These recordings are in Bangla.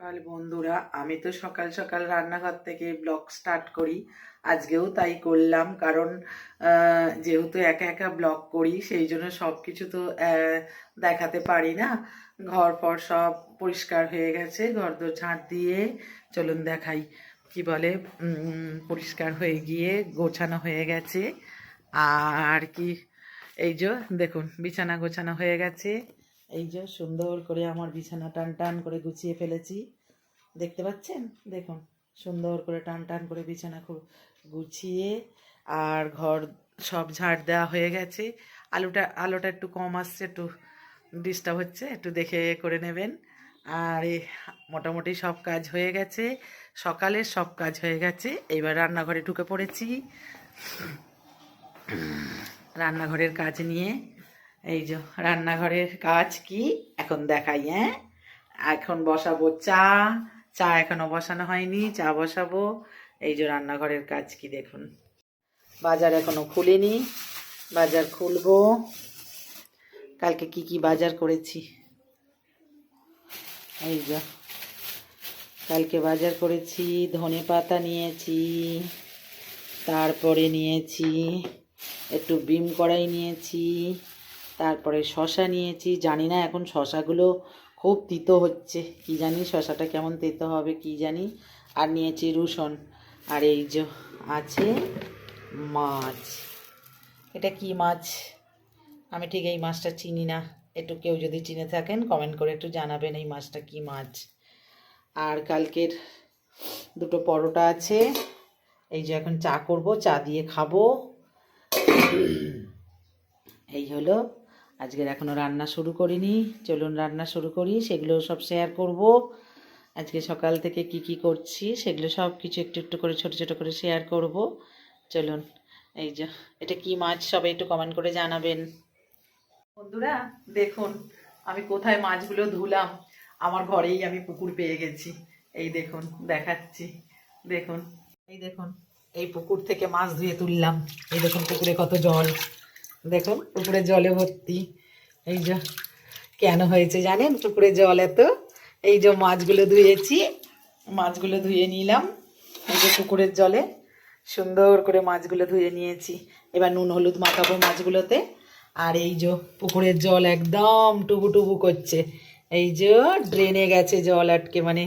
সকাল, বন্ধুরা। আমি তো সকাল সকাল রান্নাঘর থেকে ব্লগ স্টার্ট করি। আজকেও তাই করলাম, কারণ যেহেতু একা একা ব্লগ করি, সেই জন্য সব কিছু তো দেখাতে পারি না। ঘর ফর সব পরিষ্কার হয়ে গেছে ঘর দোর ঝাঁট দিয়ে চলুন দেখাই, কি বলে পরিষ্কার হয়ে গিয়ে গোছানো হয়ে গেছে। আর কি, এই যে দেখুন, বিছানা গোছানো হয়ে গেছে। এই যে সুন্দর করে আমার বিছানা টান টান করে গুছিয়ে ফেলেছি। দেখতে পাচ্ছেন? দেখুন, সুন্দর করে টান টান করে বিছানা খুব গুছিয়ে আর ঘর সব ঝাড় দেওয়া হয়ে গেছে। আলুটা, আলোটা একটু কম আসছে, একটু ডিস্টার্ব হচ্ছে, একটু দেখে করে নেবেন। আর মোটামুটি সব কাজ হয়ে গেছে। সকালে সব কাজ হয়ে গেছে। এইবার রান্নাঘরে ঢুকে পড়েছি। রান্নাঘরের কাজ নিয়ে এই যে রান্নাঘরের কাজ কি? এখন দেখাই হ্যাঁ? এখন বসাবো চা। চা এখনও বসানো হয়নি, চা বসাবো। এই যে রান্নাঘরের কাজ কি দেখুন। বাজার এখনও খুলিনি, বাজার খুলবো। কালকে কি কি বাজার করেছি? এই যে, কালকে বাজার করেছি, ধনে পাতা নিয়েছি, তারপরে নিয়েছি, একটু বিম কড়াই নিয়েছি তারপরে শশা নিয়েছি। জানি না এখন শশাগুলো খুব তিতো হচ্ছে। কি জানি শশাটা কেমন তিতো হবে কি জানি। আর নিয়েছি রসুন। আর এই যে আছে মাছ। এটা কি মাছ? আমি ঠিক এই মাছটা চিনি না। একটু কেউ যদি চিনে থাকেন কমেন্ট করে একটু জানাবেন এই মাছটা কি মাছ। আর কালকের দুটো পরোটা আছে। এই যে এখন চা করব, চা দিয়ে খাব। এই হলো আজকের এখনও রান্না শুরু করিনি। চলুন রান্না শুরু করি। সেগুলো সব শেয়ার করব। আজকে সকাল থেকে কি কি করছি, সেগুলো সব কিছু একটু একটু করে, ছোট ছোট করে শেয়ার করব। চলুন, এই যে, এটা কি মাছ সবাই একটু কমেন্ট করে জানাবেন। বন্ধুরা, দেখুন, আমি কোথায় মাছগুলো ধুলাম? আমার ঘরেই আমি পুকুর পেয়ে গেছি। এই দেখুন, দেখাচ্ছি। দেখুন, এই দেখুন, এই পুকুর থেকে মাছ ধুয়ে তুললাম। এই দেখুন পুকুরে কত জল। দেখুন পুকুরে জলে ভর্তি। এই যে, কেন হয়েছে জানেন? পুকুরে জল এত। এই যে মাছগুলো ধুয়েছি, মাছগুলো ধুয়ে নিলাম। এই যে পুকুরের জলে সুন্দর করে মাছগুলো ধুয়ে নিয়েছি। এবার নুন, হলুদ মাখাবো মাছগুলোতে। আর এই যে পুকুরের জল একদম টুবু টুবু করছে। এই যে ড্রেনে গেছে জল আটকে মানে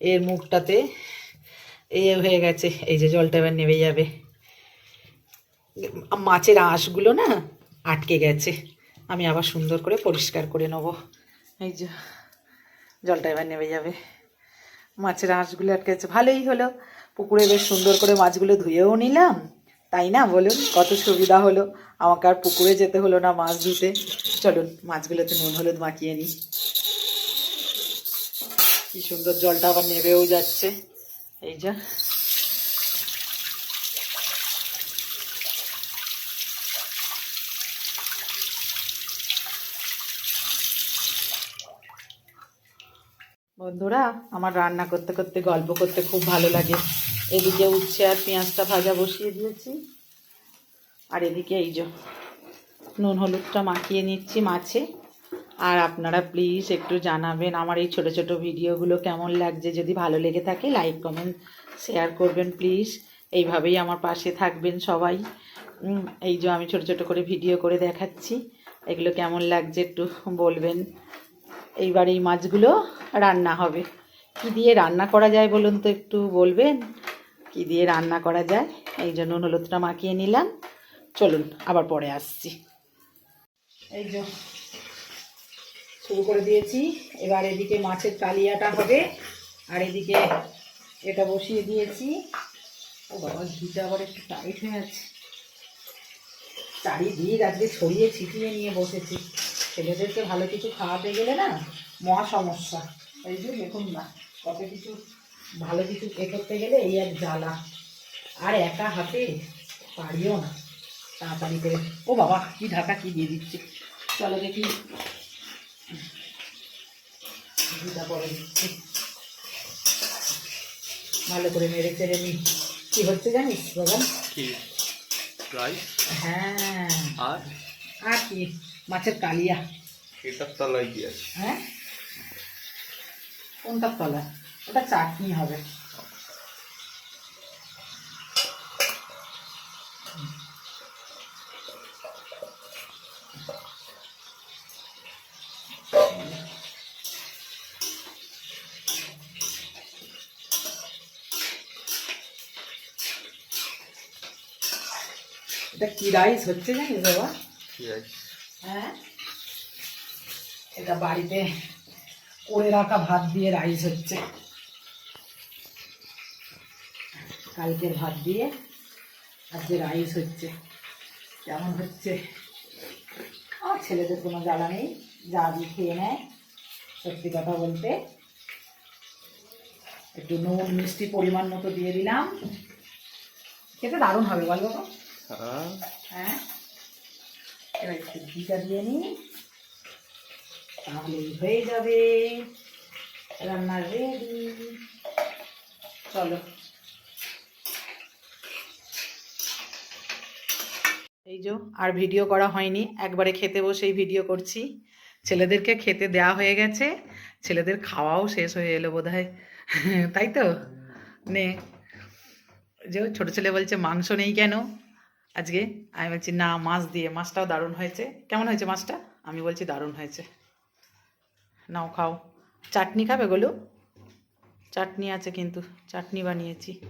এর মুখটাতে এই হয়ে গেছে। এই যে জলটা এবার নেমে যাবে। মাছের আঁশগুলো না আটকে গেছে। আমি আবার সুন্দর করে পরিষ্কার করে নেব। এই যে, জলটা এবার নেমে যাবে। মাছের আঁশগুলো আটকে গেছে। ভালোই হলো। পুকুরে বেশ সুন্দর করে মাছগুলো ধুয়েও নিলাম। তাই না বলুন? কত সুবিধা হলো। আমাকে আর পুকুরে যেতে হলো না মাছ ধুতে। চলুন, মাছগুলোতে নুন হলুদ মাখিয়ে নিই। কি সুন্দর জলটা আবার নেবেও যাচ্ছে। এই যা বন্ধুরা, আমার রান্না করতে করতে, গল্প করতে খুব ভালো লাগে। এদিকে উচ্ছে আর পেঁয়াজটা ভাজা বসিয়ে দিয়েছি। আর এদিকে এই যে নুন হলুদটা মাখিয়ে নিচ্ছি মাছে। আর আপনারা প্লিজ একটু জানাবেন আমার এই ছোট ছোট ভিডিওগুলো কেমন লাগছে। যদি ভালো লেগে থাকে লাইক কমেন্ট শেয়ার করবেন প্লিজ এইভাবেই আমার পাশে থাকবেন সবাই। এই যে আমি ছোট ছোট করে ভিডিও করে দেখাচ্ছি। এগুলো কেমন লাগছে একটু বলবেন। এইবার এই মাছগুলো রান্না হবে। কি দিয়ে রান্না করা যায় বলুন তো একটু বলবেন? কি দিয়ে রান্না করা যায়? এই জন্য হলুদটা মাখিয়ে নিলাম। চলুন, আবার পরে আসছি। এই যে, শুরু করে দিয়েছি। এবার এদিকে মাছের কালিয়াটা হবে। আর এদিকে এটা বসিয়ে দিয়েছি। ও বাবা, ঘিটা আবার একটু টাইট হয়ে আছে। চারিদিক আজকে ছড়িয়ে ছিটিয়ে নিয়ে বসেছি। ছেলেদেরকে ভালো কিছু খাওয়াতে গেলে না মহা সমস্যা। এই যে দেখুন না কত কিছু ভালো কিছু এ করতে গেলে এই এক জ্বালা। আর একা হাতে পারিও না তাড়াতাড়ি করে। ও বাবা কি ঢাকা কি দিয়ে দিচ্ছে? চলো দেখি। ঘিটা পরে দিচ্ছি। ভালো করে মেরে চেড়ে নি কি হচ্ছে জানিস বাবা? কি? হ্যাঁ। আর? আর কি? মাছের কালিয়া। এটার তলায় কি আছে? হ্যাঁ? কোনটার তলা ওটা চাটনি হবে। এটা কি রাইস হচ্ছে জানিস বাবা? রাইস হ্যাঁ? এটা বাড়িতে করে রাখা ভাত দিয়ে রাইস হচ্ছে। কালকের ভাত দিয়ে আজকে রাইস হচ্ছে। কেমন হচ্ছে? আমার ছেলেদের কোনো জ্বালা নেই যা দিয়ে খেয়ে নেয় সত্যি কথা বলতে। একটু নুন মিষ্টি পরিমাণ মতো দিয়ে দিলাম। খেতে দারুণ হবে বল বাবা হ্যাঁ। হ্যাঁ? এবার একটু ঘিটা দিয়ে নিই। তাহলেই হয়ে যাবে। রান্না রেডি চলো। এই যে, আর ভিডিও করা হয়নি। একবারে খেতে বসেই ভিডিও করছি। ছেলেদেরকে খেতে দেওয়া হয়ে গেছে। ছেলেদের খাওয়াও শেষ হয়ে এলো বোধ তাই তো? নে। যে, ছোট ছেলে বলছে, মাংস নেই কেন? আজকে আমি বলছি, না, মাছ দিয়ে, মাছটাও দারুণ হয়েছে। কেমন হয়েছে মাছটা? আমি বলছি, দারুণ হয়েছে। নাও, খাও। চাটনি খাবে গোলু? চাটনি আছে কিন্তু, চাটনি বানিয়েছি।